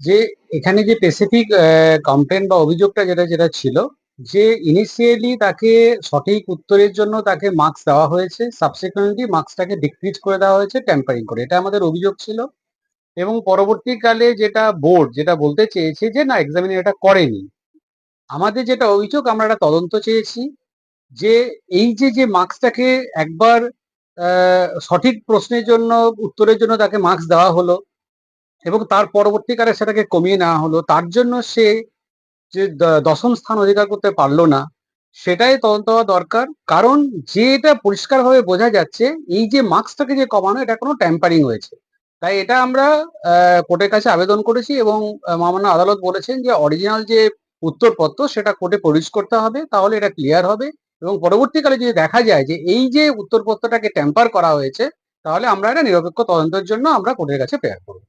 যে এখানে যে স্পেসিফিক কমপ্লেন বা অভিযোগটা যেটা যেটা ছিল, যে ইনিশিয়ালি তাকে সঠিক উত্তরের জন্য তাকে মার্কস দেওয়া হয়েছে সাবসিকুয়েন্টলি মার্কসটাকে ডিক্রিজ করে দেওয়া হয়েছে ট্যাম্পারিং করে। এটা আমাদের অভিযোগ ছিল। এবং পরবর্তীকালে যেটা বোর্ড যেটা বলতে চেয়েছে যে, না এক্সামিনার এটা করেনি। আমাদের যেটা অভিযোগ, আমরা একটা তদন্ত চেয়েছি যে এই যে যে মার্কসটাকে একবার সঠিক প্রশ্নের জন্য, উত্তরের জন্য তাকে মার্কস দেওয়া হলো এবং তার পরবর্তীকালে সেটাকে কমিয়ে নেওয়া হলো। তার জন্য সে যে দশম স্থান অধিকার করতে পারল না, সেটাই তদন্ত হওয়া দরকার। কারণ যে এটা পরিষ্কারভাবে বোঝা যাচ্ছে, এই যে মার্কসটাকে যে কমানো, এটা কোনো ট্যাম্পারিং হয়েছে। তাই এটা আমরা কোর্টের কাছে আবেদন করেছি এবং মহামান্য আদালত বলেছেন যে অরিজিনাল যে উত্তরপত্র, সেটা কোর্টে প্রডিউস করতে হবে, তাহলে এটা ক্লিয়ার হবে। এবং পরবর্তীকালে যদি দেখা যায় যে এই যে উত্তরপত্রটাকে ট্যাম্পার করা হয়েছে, তাহলে আমরা এটা নিরপেক্ষ তদন্তের জন্য আমরা কোর্টের কাছে প্রেয়ার করব।